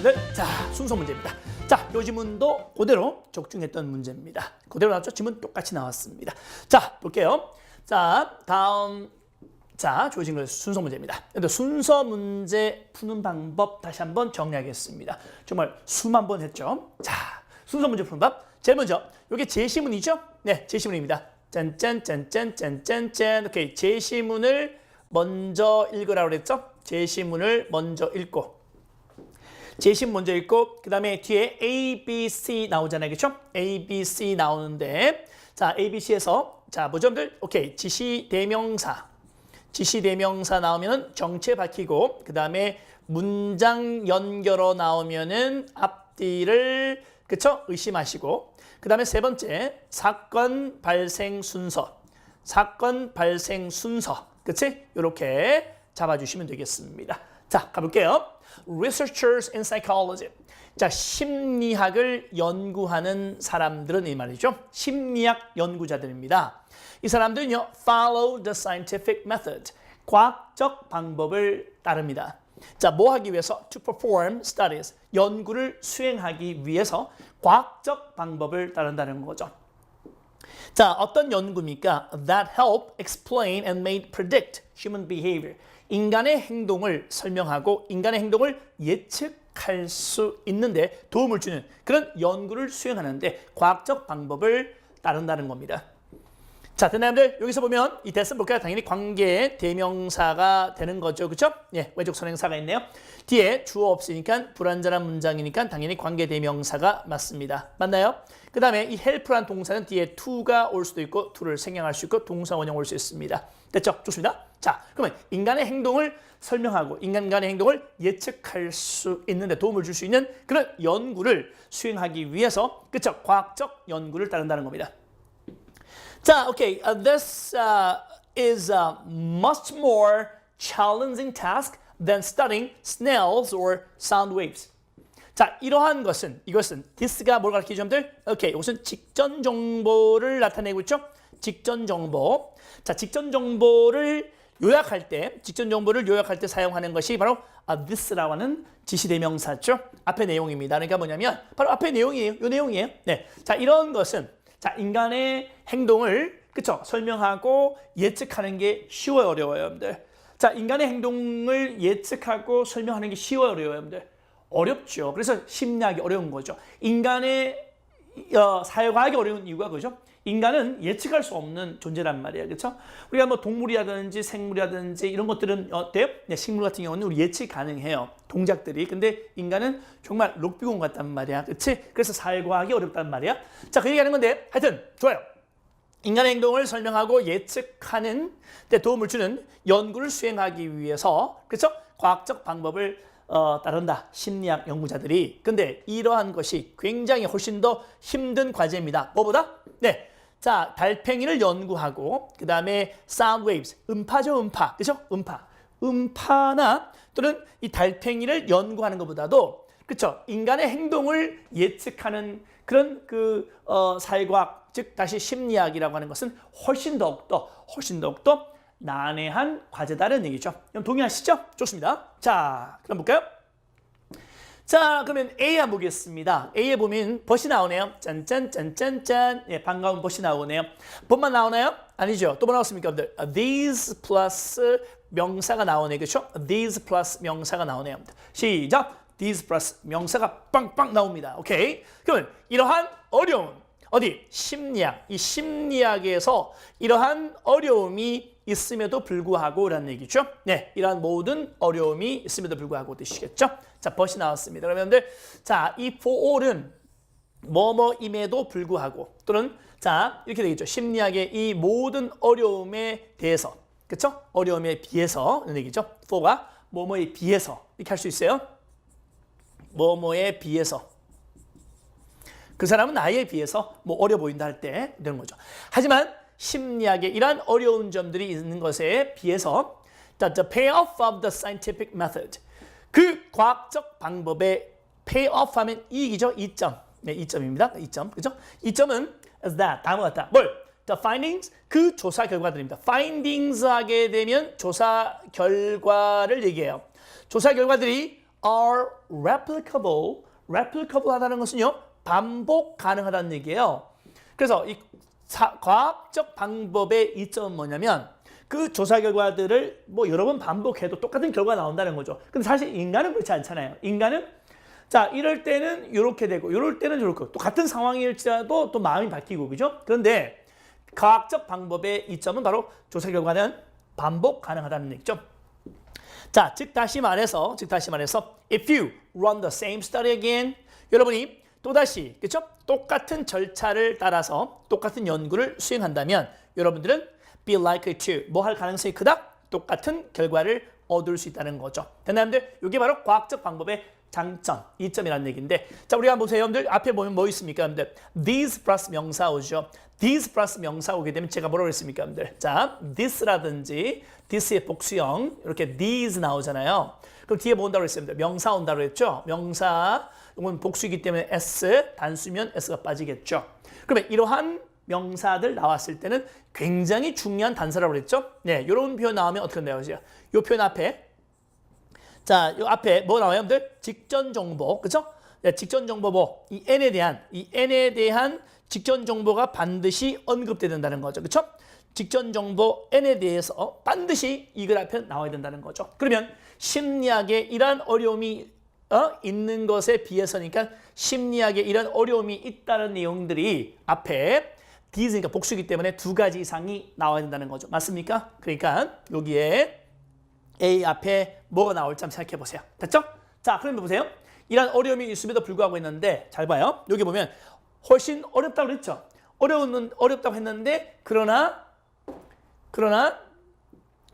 그러면 자 순서 문제입니다. 자, 요 지문도 그대로 적중했던 문제입니다. 그대로 나왔죠? 지문 똑같이 나왔습니다. 자, 볼게요. 자, 다음 자, 조진 걸 순서 문제입니다. 근데 순서 문제 푸는 방법 다시 한번 정리하겠습니다. 정말 수만 번 했죠. 자, 순서 문제 푸는 법. 제일 먼저 이게 제시문이죠? 네, 제시문입니다. 짠짠짠짠짠짠짠. 오케이, 제시문을 먼저 읽으라고 그랬죠? 제시문을 먼저 읽고 제시문 먼저 읽고 그 다음에 뒤에 A, B, C 나오잖아요. 그렇죠? A, B, C 나오는데 자, A, B, C에서 자, 뭐점들 오케이. 지시 대명사 지시 대명사 나오면은 정체 밝히고 그 다음에 문장 연결어 나오면은 앞뒤를 그쵸 의심하시고 그 다음에 세 번째 사건 발생 순서 사건 발생 순서 그치 이렇게 잡아주시면 되겠습니다. 자 가볼게요. Researchers in psychology. 자 심리학을 연구하는 사람들은 이 말이죠. 심리학 연구자들입니다. 이 사람들은요, follow the scientific method. 과학적 방법을 따릅니다. 자, 뭐 하기 위해서? To perform studies. 연구를 수행하기 위해서 과학적 방법을 따른다는 거죠. 자, 어떤 연구입니까? That help explain and may predict human behavior. 인간의 행동을 설명하고 인간의 행동을 예측할 수 있는데 도움을 주는 그런 연구를 수행하는데 과학적 방법을 따른다는 겁니다. 자, 대나님들 여기서 보면 이 대스 볼까요? 당연히 관계 대명사가 되는 거죠. 그렇죠? 예, 외적 선행사가 있네요. 뒤에 주어 없으니까 불완전한 문장이니까 당연히 관계 대명사가 맞습니다. 맞나요? 그 다음에 이 help란 동사는 뒤에 to가 올 수도 있고 to를 생략할 수 있고 동사 원형 올 수 있습니다. 됐죠? 좋습니다. 자, 그러면 인간의 행동을 설명하고 인간 간의 행동을 예측할 수 있는데 도움을 줄 수 있는 그런 연구를 수행하기 위해서 그쵸? 과학적 연구를 따른다는 겁니다. 자, okay. Uh, this uh, is a much more challenging task than studying snails or sound waves. 자, 이러한 것은 이것은 this가 뭘 가르치죠, 여러분들? 오케이, 이것은 직전 정보를 나타내고 있죠. 직전 정보. 자, 직전 정보를 요약할 때, 직전 정보를 요약할 때 사용하는 것이 바로 아, this라고 하는 지시대명사죠. 앞의 내용입니다. 그러니까 뭐냐면 바로 앞의 내용이에요. 이 내용이에요. 네, 자, 이런 것은 자, 인간의 행동을 그쵸 설명하고 예측하는 게 쉬워요, 어려워요, 여러분들. 자, 인간의 행동을 예측하고 설명하는 게 쉬워요, 어려워요, 여러분들. 어렵죠. 그래서 심리학이 어려운 거죠. 인간의 어, 사회과학이 어려운 이유가 그죠? 인간은 예측할 수 없는 존재란 말이에요. 그렇죠? 우리가 뭐 동물이라든지 생물이라든지 이런 것들은 어때요? 네, 식물 같은 경우는 우리 예측 가능해요. 동작들이. 근데 인간은 정말 록비공 같단 말이야. 그렇지? 그래서 사회과학이 어렵단 말이야. 자, 그 얘기하는 건데 하여튼 좋아요. 인간의 행동을 설명하고 예측하는 데 도움을 주는 연구를 수행하기 위해서 그렇죠? 과학적 방법을 어, 따른다. 심리학 연구자들이. 근데 이러한 것이 굉장히 훨씬 더 힘든 과제입니다. 뭐보다? 네. 자, 달팽이를 연구하고 그 다음에 sound waves, 음파죠, 음파. 그죠? 음파. 음파나 또는 이 달팽이를 연구하는 것보다도 그렇죠. 인간의 행동을 예측하는 그런 그 어, 사회과학 즉 다시 심리학이라고 하는 것은 훨씬 더욱더 훨씬 더욱더 난해한 과제다는 얘기죠. 그럼 동의하시죠? 좋습니다. 자, 그럼 볼까요? 자, 그러면 A 한번 보겠습니다. A에 보면 벗이 나오네요. 짠짠짠짠짠. 예, 반가운 벗이 나오네요. 벗만 나오나요? 아니죠. 또 뭐 나왔습니까, 여러분들? 아, These 플러스 명사가 나오네. 그렇죠? These 플러스 명사가 나오네요. 시작. These 플러스 명사가 빵빵 나옵니다. 오케이. 그러면 이러한 어려운 어디 심리학 이 심리학에서 이러한 어려움이 있음에도 불구하고 라는 얘기죠. 네, 이러한 모든 어려움이 있음에도 불구하고 뜻이겠죠. 자, 벗이 나왔습니다. 그러면 자, 이 for all은 뭐뭐임에도 불구하고 또는 자, 이렇게 되겠죠. 심리학의 이 모든 어려움에 대해서 그렇죠? 어려움에 비해서 라는 얘기죠. for가 뭐뭐에 비해서 이렇게 할 수 있어요. 뭐뭐에 비해서 그 사람은 나에 비해서 뭐 어려 보인다 할때 되는 거죠. 하지만 심리학의 이러한 어려운 점들이 있는 것에 비해서 that the payoff of the scientific method 그 과학적 방법의 payoff 하면 이익이죠. 이점. 네, 이점입니다. 이점. 그죠? 이점은 is that 다음과 같다. 뭘? The findings 그 조사 결과들입니다. findings 하게 되면 조사 결과를 얘기해요. 조사 결과들이 are replicable. replicable 하다는 것은요. 반복 가능하다는 얘기예요. 그래서 이 사- 과학적 방법의 이점은 뭐냐면 그 조사 결과들을 뭐 여러 번 반복해도 똑같은 결과가 나온다는 거죠. 근데 사실 인간은 그렇지 않잖아요. 인간은 자 이럴 때는 이렇게 되고 이럴 때는 이렇게 또 같은 상황일지라도 또 마음이 바뀌고 그죠? 그런데 과학적 방법의 이점은 바로 조사 결과는 반복 가능하다는 얘기죠. 자, 즉 다시 말해서, 즉 다시 말해서, if you run the same study again, 여러분이 또 다시 그렇죠? 똑같은 절차를 따라서 똑같은 연구를 수행한다면 여러분들은 be likely to 뭐 할 가능성이 크다? 똑같은 결과를 얻을 수 있다는 거죠. 됐나요?들 이게 바로 과학적 방법의 장점, 이점이라는 얘기인데 자 우리가 보세요. 여러분들 앞에 보면 뭐 있습니까? 여러분들? these 플러스 명사 오죠. these 플러스 명사 오게 되면 제가 뭐라고 했습니까? 여러분들? 자 this라든지 this의 복수형 이렇게 these 나오잖아요. 그럼 뒤에 뭐 온다고 했습니다 명사 온다고 했죠? 명사 이건 복수이기 때문에 s 단수면 s가 빠지겠죠. 그러면 이러한 명사들 나왔을 때는 굉장히 중요한 단서라고 그랬죠? 네 이런 표현 나오면 어떻게 나요? 이 표현 앞에 자, 요 앞에 뭐 나와요, 여러분들? 직전 정보? 네, 직전 정보 뭐, 이 n에 대한, 이 n에 대한 직전 정보가 반드시 언급돼야 된다는 거죠, 그죠? 직전 정보 n에 대해서 반드시 이글 앞에 나와야 된다는 거죠. 그러면 심리학에 이러한 어려움이 어? 있는 것에 비해서니까 심리학에 이런 어려움이 있다는 내용들이 앞에 디즈니까 복수이기 때문에 두 가지 이상이 나와야 된다는 거죠. 맞습니까? 그러니까 여기에 A 앞에 뭐가 나올지 한번 생각해 보세요. 됐죠? 자, 그러면 보세요. 이런 어려움이 있음에도 불구하고 있는데 잘 봐요. 여기 보면 훨씬 어렵다고 그랬죠. 어려운 어렵다고 했는데 그러나 그러나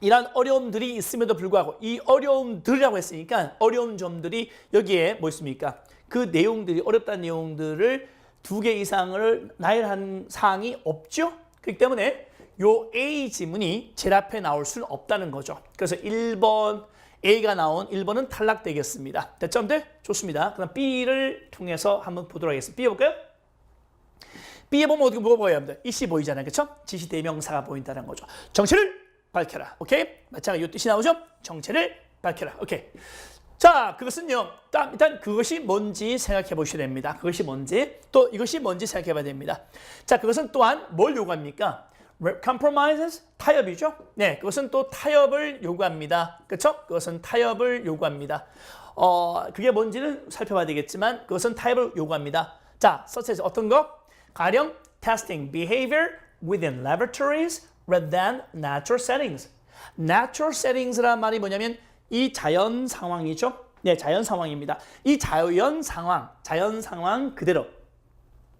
이런 어려움들이 있음에도 불구하고 이 어려움들이라고 했으니까 어려운 점들이 여기에 뭐 있습니까? 그 내용들이 어렵다는 내용들을 두 개 이상을 나열한 사항이 없죠. 그렇기 때문에 요 A 지문이 제일 앞에 나올 수는 없다는 거죠. 그래서 1번 A가 나온 1번은 탈락되겠습니다. 여러분들? 좋습니다. 그럼 B를 통해서 한번 보도록 하겠습니다. B 볼까요? B에 보면 어떻게 뭐가 보여요, 여러분들? 이시 보이잖아요. 그렇죠? 지시 대명사가 보인다는 거죠. 정체를 밝혀라. 오케이? 마찬가지 이 뜻이 나오죠? 정체를 밝혀라. 오케이. 자, 그것은요. 일단 그것이 뭔지 생각해 보셔야 됩니다. 그것이 뭔지 또 이것이 뭔지 생각해 봐야 됩니다. 자, 그것은 또한 뭘 요구합니까? Compromises 타협이죠. 네, 그것은 또 타협을 요구합니다. 그렇죠? 그것은 타협을 요구합니다. 어, 그게 뭔지는 살펴봐야 되겠지만 그것은 타협을 요구합니다. 자, such 어떤 거? 가령 testing behavior within laboratories rather than natural settings. natural settings란 말이 뭐냐면 이 자연 상황이죠. 네, 자연 상황입니다. 이 자연 상황, 자연 상황 그대로.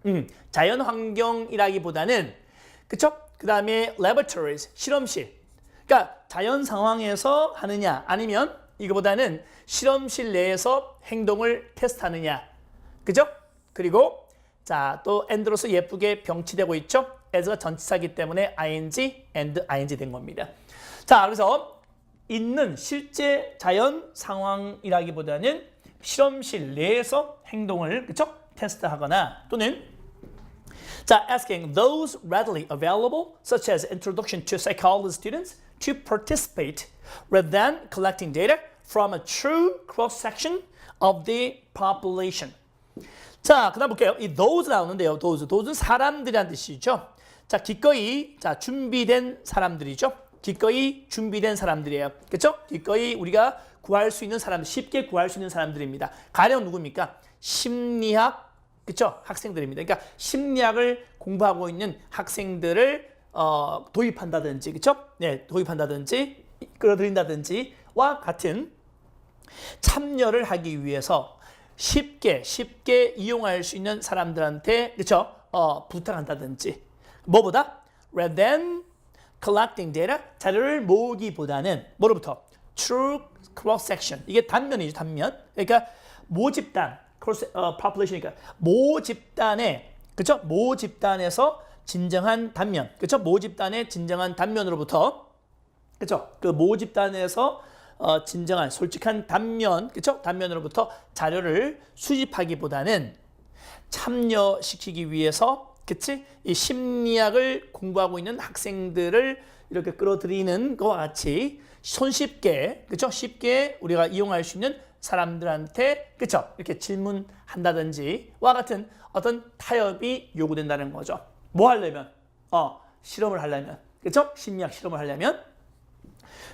음, 자연 환경이라기보다는 그쵸? 그 다음에 laboratories, 실험실. 그러니까 자연 상황에서 하느냐 아니면 이거보다는 실험실 내에서 행동을 테스트하느냐. 그죠? 그리고 자, 또 and로서 예쁘게 병치되고 있죠? as가 전치사기 때문에 ing, and ing 된 겁니다. 자, 그래서 있는 실제 자연 상황이라기보다는 실험실 내에서 행동을 그쵸? 테스트하거나 또는 자, asking those readily available, such as introduction to psychology students, to participate rather than collecting data from a true cross-section of the population. 자, 그 다음 볼게요. 이 those 나오는데요. those, those는 사람들이란 뜻이죠. 자, 기꺼이 자 준비된 사람들이죠. 기꺼이 준비된 사람들이에요. 그렇죠? 기꺼이 우리가 구할 수 있는 사람, 쉽게 구할 수 있는 사람들입니다. 가령 누굽니까? 심리학 그렇죠? 학생들입니다. 그러니까 심리학을 공부하고 있는 학생들을 어, 도입한다든지, 그렇죠? 네, 도입한다든지 끌어들인다든지와 같은 참여를 하기 위해서 쉽게 쉽게 이용할 수 있는 사람들한테 그렇죠? 어, 부탁한다든지 뭐보다 rather than collecting data 자료를 모으기보다는 뭐로부터 true cross section 이게 단면이죠 단면 그러니까 모집단 cross 어, population이니까. 모 집단의 그렇죠 모 집단에서 진정한 단면. 그렇죠 모 집단의 진정한 단면으로부터 그렇죠 그 모 집단에서 어, 진정한 솔직한 단면 그렇죠 단면으로부터 자료를 수집하기보다는 참여시키기 위해서 그치? 이 심리학을 공부하고 있는 학생들을 이렇게 끌어들이는 것과 같이 손쉽게 그렇죠 쉽게 우리가 이용할 수 있는 사람들한테 그쵸 이렇게 질문한다든지와 같은 어떤 타협이 요구된다는 거죠. 뭐 하려면 어 실험을 하려면 그쵸 심리학 실험을 하려면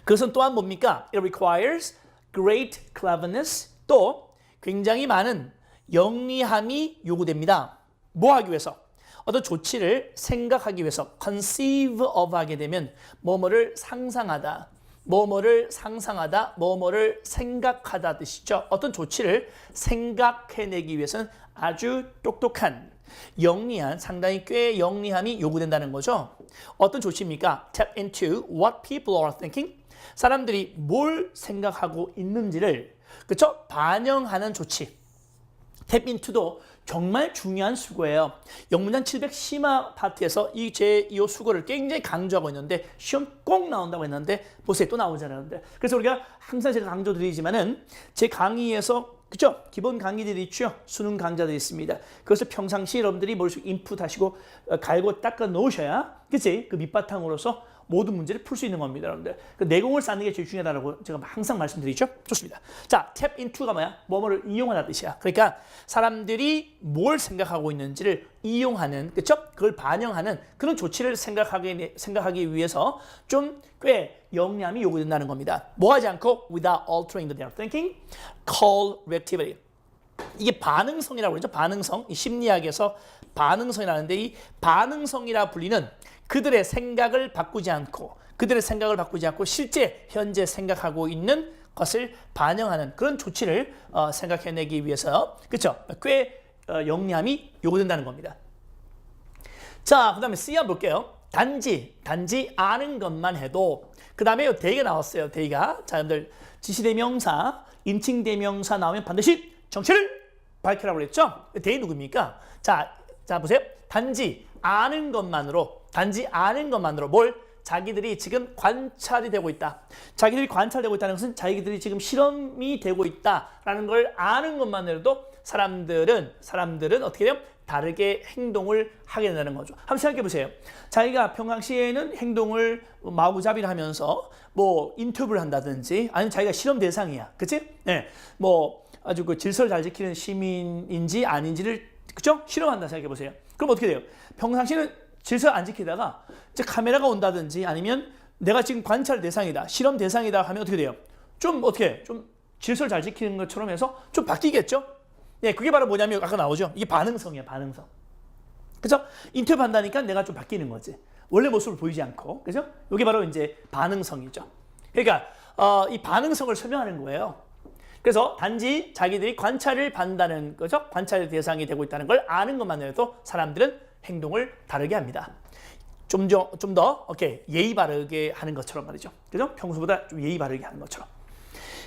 그것은 또한 뭡니까? It requires great cleverness 또 굉장히 많은 영리함이 요구됩니다. 뭐 하기 위해서? 어떤 조치를 생각하기 위해서 conceive of 하게 되면 뭐뭐를 상상하다, 뭐뭐를 상상하다, 뭐뭐를 생각하다 뜻이죠. 어떤 조치를 생각해내기 위해서는 아주 똑똑한 영리한 상당히 꽤 영리함이 요구된다는 거죠. 어떤 조치입니까? Tap into what people are thinking. 사람들이 뭘 생각하고 있는지를 그쵸 반영하는 조치. 탭 인투도 정말 중요한 수고예요. 영문장 700 심화 파트에서 이제이 수고를 굉장히 강조하고 있는데 시험 꼭 나온다고 했는데 보세요 또 나오잖아요. 그래서 우리가 항상 제가 강조드리지만은 제 강의에서 그죠? 기본 강의들이 있죠. 수능 강좌들이 있습니다. 그것을 평상시 여러분들이 머릿속에 인풋하시고 어, 갈고 닦아 놓으셔야 그치? 그 밑바탕으로서 모든 문제를 풀 수 있는 겁니다, 여러분들. 그 내공을 쌓는 게 제일 중요하다고 제가 항상 말씀드리죠. 좋습니다. 자, 탭 인투가 뭐야? 뭐뭐를 이용하다 뜻이야. 그러니까 사람들이 뭘 생각하고 있는지를 이용하는, 그쵸? 그걸 반영하는 그런 조치를 생각하기, 생각하기 위해서 좀꽤 영리함이 요구된다는 겁니다. 뭐 하지 않고 without altering their thinking, call reactivity. 이게 반응성이라고 그러죠. 반응성. 이 심리학에서 반응성이라는데 이 반응성이라 불리는 그들의 생각을 바꾸지 않고 그들의 생각을 바꾸지 않고 실제 현재 생각하고 있는 것을 반영하는 그런 조치를 어, 생각해내기 위해서 그렇죠? 꽤 어, 영리함이 요구된다는 겁니다. 자, 그 다음에 C 한번 볼게요. 단지 단지 아는 것만 해도 그 다음에 대의가 나왔어요. 대의가 자, 여러분들 지시대명사, 인칭대명사 나오면 반드시 정체를 밝히라고 그랬죠. 대의 누구입니까? 자, 자 보세요. 단지 아는 것만으로 단지 아는 것만으로 뭘 자기들이 지금 관찰이 되고 있다. 자기들이 관찰되고 있다는 것은 자기들이 지금 실험이 되고 있다라는 걸 아는 것만으로도 사람들은 사람들은 어떻게 돼요? 다르게 행동을 하게 된다는 거죠. 한번 생각해 보세요. 자기가 평상시에는 행동을 마구잡이를 하면서 뭐 인터뷰를 한다든지 아니면 자기가 실험 대상이야. 그치? 네. 뭐 아주 그 질서를 잘 지키는 시민인지 아닌지를 그죠? 실험한다 생각해 보세요. 그럼 어떻게 돼요? 평상시는 질서 안 지키다가 이제 카메라가 온다든지 아니면 내가 지금 관찰 대상이다, 실험 대상이다 하면 어떻게 돼요? 좀 어떻게 좀 질서를 잘 지키는 것처럼 해서 좀 바뀌겠죠? 네, 그게 바로 뭐냐면 아까 나오죠. 이게 반응성이야, 반응성. 그죠? 인터뷰 한다니까 내가 좀 바뀌는 거지. 원래 모습을 보이지 않고, 그죠? 이게 바로 이제 반응성이죠. 그러니까 어, 이 반응성을 설명하는 거예요. 그래서 단지 자기들이 관찰을 받는다는 거죠. 관찰 대상이 되고 있다는 걸 아는 것만으로도 사람들은 행동을 다르게 합니다. 좀 더 좀 더 오케이 예의 바르게 하는 것처럼 말이죠. 그죠? 평소보다 좀 예의 바르게 하는 것처럼.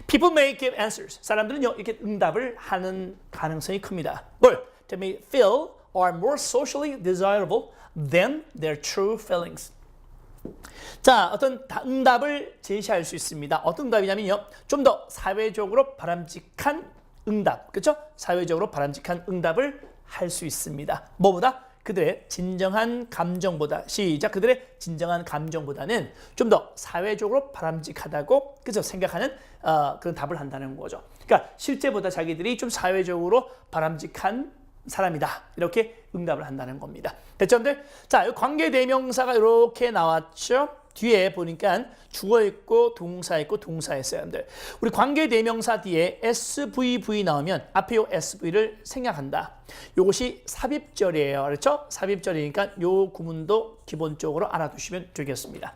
People may give answers. 사람들은 이렇게 응답을 하는 가능성이 큽니다. 뭘? They may feel or more socially desirable than their true feelings. 자, 어떤 응답을 제시할 수 있습니다. 어떤 응답이냐면요. 좀 더 사회적으로 바람직한 응답. 그렇죠? 사회적으로 바람직한 응답을 할 수 있습니다. 뭐보다 그들의 진정한 감정보다 시작 그들의 진정한 감정보다는 좀 더 사회적으로 바람직하다고 그죠 생각하는 어, 그런 답을 한다는 거죠. 그러니까 실제보다 자기들이 좀 사회적으로 바람직한 사람이다 이렇게 응답을 한다는 겁니다. 됐죠들? 자, 관계 대명사가 이렇게 나왔죠. 뒤에 보니까 주어 있고 동사 있고 동사 있어요, 여러분들. 우리 관계 대명사 뒤에 SVV 나오면 앞에 요 SV를 생략한다. 요것이 삽입절이에요. 그렇죠? 삽입절이니까 요 구문도 기본적으로 알아두시면 되겠습니다.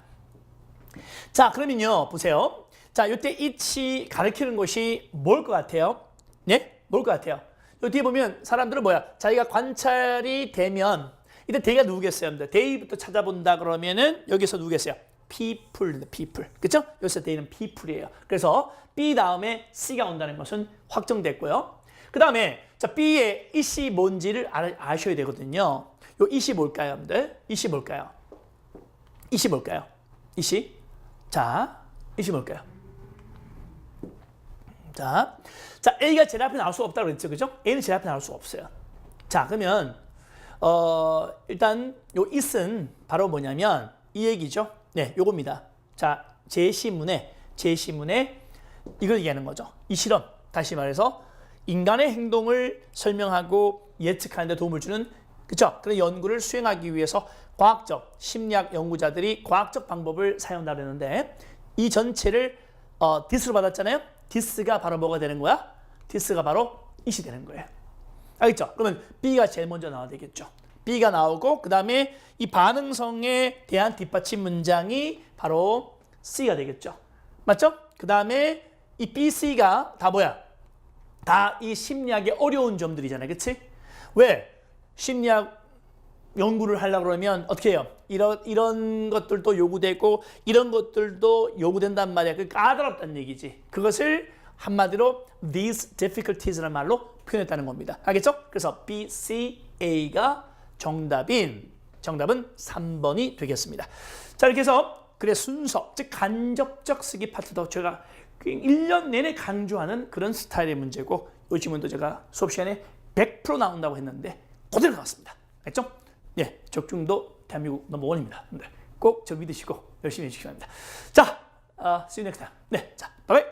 자, 그러면요. 보세요. 자, 요때 이치 가리키는 것이 뭘 것 같아요? 네? 뭘 것 같아요? 요 뒤에 보면 사람들은 뭐야? 자기가 관찰이 되면 이때 대가 누구겠어요? 대의부터 찾아본다 그러면은 여기서 누구겠어요? People, people. 그쵸? 여기서 대는 people이에요. 그래서 B 다음에 C가 온다는 것은 확정됐고요. 그 다음에 자 B의 이시 뭔지를 아, 아셔야 되거든요. 요 이시 뭘까요, 여러분들? 이시 뭘까요? 이시 뭘까요? 이시? 자, 이시 뭘까요? 자, 자 A가 제일 앞에 나올 수 없다고 그랬죠, 그죠? A는 제일 앞에 나올 수 없어요. 자, 그러면 어, 일단 요 is은 바로 뭐냐면 이 얘기죠. 네, 요겁니다. 자, 제시문에 제시문에 이걸 얘기하는 거죠. 이 실험. 다시 말해서 인간의 행동을 설명하고 예측하는 데 도움을 주는 그쵸? 그런 연구를 수행하기 위해서 과학적 심리학 연구자들이 과학적 방법을 사용하려는데 이 전체를 어, 디스로 받았잖아요. 디스가 바로 뭐가 되는 거야? 디스가 바로 이시 되는 거예요. 알겠죠? 그러면 B가 제일 먼저 나와야 되겠죠. B가 나오고 그 다음에 이 반응성에 대한 뒷받침 문장이 바로 C가 되겠죠. 맞죠? 그 다음에 이 B, C가 다 뭐야? 다 이 심리학의 어려운 점들이잖아요. 그치? 왜? 심리학 연구를 하려고 그러면 어떻게 해요? 이런, 이런 것들도 요구되고 이런 것들도 요구된단 말이야. 그 까다롭다는 얘기지. 그것을 한마디로 these difficulties라는 말로 표현했다는 겁니다. 알겠죠? 그래서 B, C, A가 정답인 정답은 3번이 되겠습니다. 자 이렇게 해서 글의 순서, 즉 간접적 쓰기 파트도 제가 1년 내내 강조하는 그런 스타일의 문제고 이 지문도 제가 수업 시간에 100% 나온다고 했는데 그대로 나왔습니다. 알겠죠? 예, 적중도 대한민국 넘버원입니다. 네, 꼭저 믿으시고 열심히 해주시기 바랍니다. 자, uh, see you next time. 네, 자, 바이바이.